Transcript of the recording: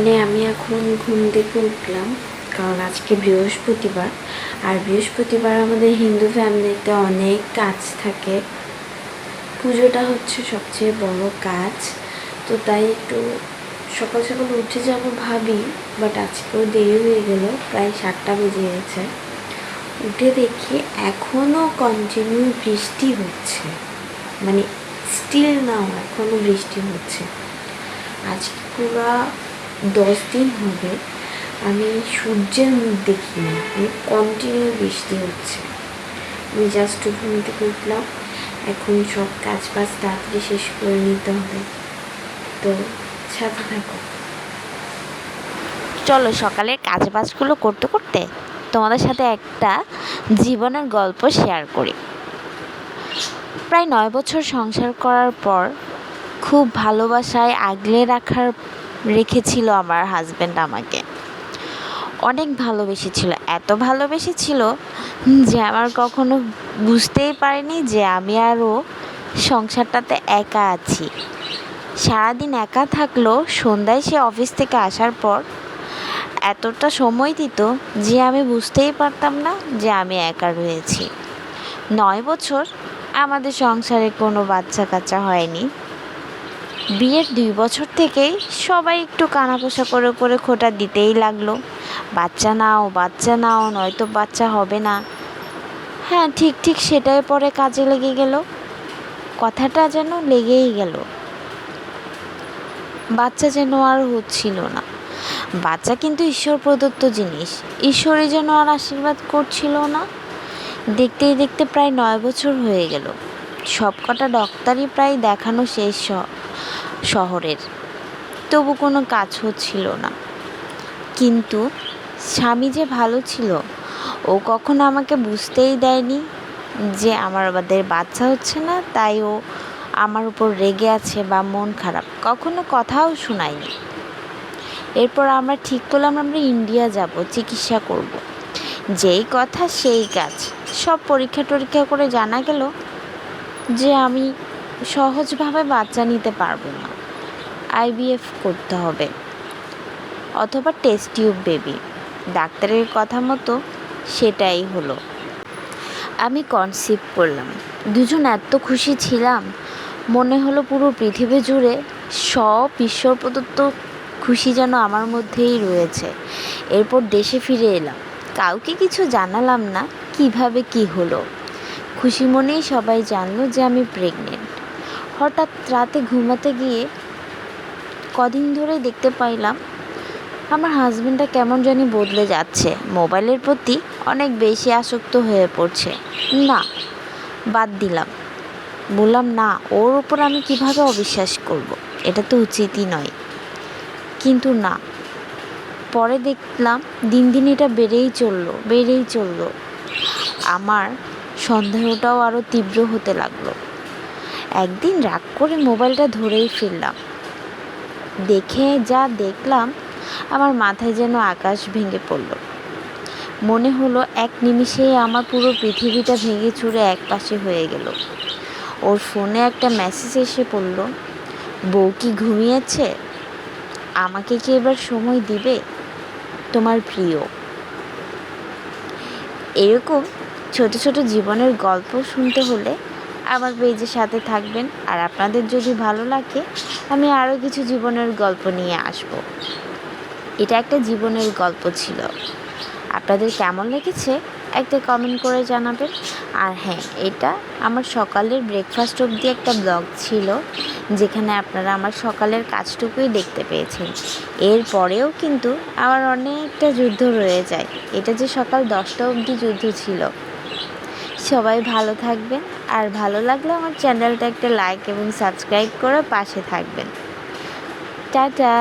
মানে আমি এখন ঘুম থেকে উঠলাম, কারণ আজকে বৃহস্পতিবার। আর বৃহস্পতিবার আমাদের হিন্দু ফ্যামিলিতে অনেক কাজ থাকে। পুজোটা হচ্ছে সবচেয়ে বড় কাজ। তো তাই একটু সকাল সকাল উঠে যাব ভাবি বাট আজকেও দেরি হয়ে গেল, প্রায় সাতটা বেজে গেছে। উঠে দেখি এখনও কন্টিনিউ বৃষ্টি হচ্ছে। মানে স্টিল নাও এখনও বৃষ্টি হচ্ছে। আজকে পুরা দশ দিন হবে, আমি সূর্যের মুখ দেখিনি কন্টিনিউ বৃষ্টি হচ্ছে। আমি জাস্ট ঘুম থেকে উঠলাম, এখন সব কাজ বাজ তাড়াতাড়ি শেষ করে নিতে হবে। তো সাথে থাকো। চলো সকালের কাজ বাজগুলো করতে করতে তোমাদের সাথে একটা জীবনের গল্প শেয়ার করি। প্রায় নয় বছর সংসার করার পর খুব ভালোবাসায় আগলে রাখার রেখেছিল আমার হাজব্যান্ড আমাকে। অনেক ভালোবেসেছিল, এত ভালোবেসেছিল যে আমার কখনো বুঝতেই পারিনি যে আমি আরও সংসারটাতে একা আছি। সারাদিন একা থাকলেও সন্ধ্যায় সে অফিস থেকে আসার পর এতটা সময় দিত যে আমি বুঝতেই পারতাম না যে আমি একা রয়েছি। নয় বছর আমাদের সংসারে কোনো বাচ্চা কাচ্চা হয়নি। বিয়ের দুই বছর থেকেই সবাই একটু কানাকষা করে করে খোটা দিতেই লাগল। বাচ্চা নাও বাচ্চা নাও, নয়তো বাচ্চা হবে না। হ্যাঁ ঠিক ঠিক সেটাই পরে কাজে লেগে গেল। কথাটা যেন লেগেই গেল। বাচ্চা যেন আর হচ্ছিল না। বাচ্চা কিন্তু ঈশ্বর প্রদত্ত জিনিস। ঈশ্বরই যেন আর আশীর্বাদ করছিল না। দেখতেই, দেখতে প্রায় নয় বছর হয়ে গেল। সবকটা ডক্টরই প্রায় দেখানো শেষ শহরের। তবু কোনো কাজ হচ্ছিল না। কিন্তু স্বামী যে ভালো ছিল, ও কখনো আমাকে বুঝতেই দেয়নি যে আমার আমাদের বাচ্চা হচ্ছে না, তাই ও আমার উপর রেগে আছে বা মন খারাপ, কখনো কথাও শোনায়নি। এরপর আমরা ঠিক করলাম, আমরা ইন্ডিয়া যাব, চিকিৎসা করব। যেই কথা, সেই কাজ। সব পরীক্ষা টরীক্ষা করে জানা গেল যে আমি সহজভাবে বাচ্চা নিতে পারব না। আইভিএফ করতে হবে। অথবা টেস্ট টিউব বেবি ডাক্তারের কথা মতো সেটাই হলো। আমি কনসিভ করলাম। দুজন এত খুশি ছিলাম। মনে হলো পুরো পৃথিবী জুড়ে সব ঈশ্বর প্রদত্ত খুশি যেন আমার মধ্যেই রয়েছে। এরপর দেশে ফিরে এলাম। কাউকে কিছু জানালাম না। কীভাবে কি হলো? খুশি মনেই সবাই জানলো যে আমি প্রেগনেন্ট হঠাৎ রাতে ঘুমাতে গিয়ে কদিন ধরে দেখতে পাইলাম, আমার হাজব্যান্ডটা কেমন জানি বদলে যাচ্ছে। মোবাইলের প্রতি অনেক বেশি আসক্ত হয়ে পড়ছে। না, বাদ দিলাম। বললাম, না, ওর ওপর আমি কীভাবে অবিশ্বাস করব। এটা তো উচিতই নয়। কিন্তু না, পরে দেখলাম দিন দিন এটা বেড়েই চলল বেড়েই চলল। আমার সন্দেহটাও আরও তীব্র হতে লাগল। একদিন রাগ করে মোবাইলটা ধরেই ফেললাম। দেখে যা দেখলাম, আমার মাথায় যেন আকাশ ভেঙে পড়ল। মনে হলো এক নিমিষেই আমার পুরো পৃথিবীটা ভেঙে চুরে একপাশে হয়ে গেল। ওর ফোনে একটা মেসেজ এসে পড়ল, বউ কি ঘুমিয়েছে? আমাকে কি এবার সময় দিবে? তোমার প্রিয়। এরকম ছোট ছোট জীবনের গল্প শুনতে হলে আমার পেজের সাথে থাকবেন, আর আপনাদের যদি ভালো লাগে, আমি আরও কিছু জীবনের গল্প নিয়ে আসব। এটা একটা জীবনের গল্প ছিল। আপনাদের কেমন লেগেছে, একটা কমেন্ট করে জানাবেন। আর হ্যাঁ এটা আমার সকালের ব্রেকফাস্ট অবধি একটা ব্লগ ছিল, যেখানে আপনারা আমার সকালের কাজটুকুই দেখতে পেয়েছেন। এরপরেও কিন্তু আমার অনেকটা যুদ্ধ রয়ে যায়। এটা যে সকাল দশটা অবধি যুদ্ধ ছিল। সবাই ভালো থাকবেন আর ভালো লাগলে আমার চ্যানেলটা একটা লাইক এবং সাবস্ক্রাইব করে পাশে থাকবেন। টাটা।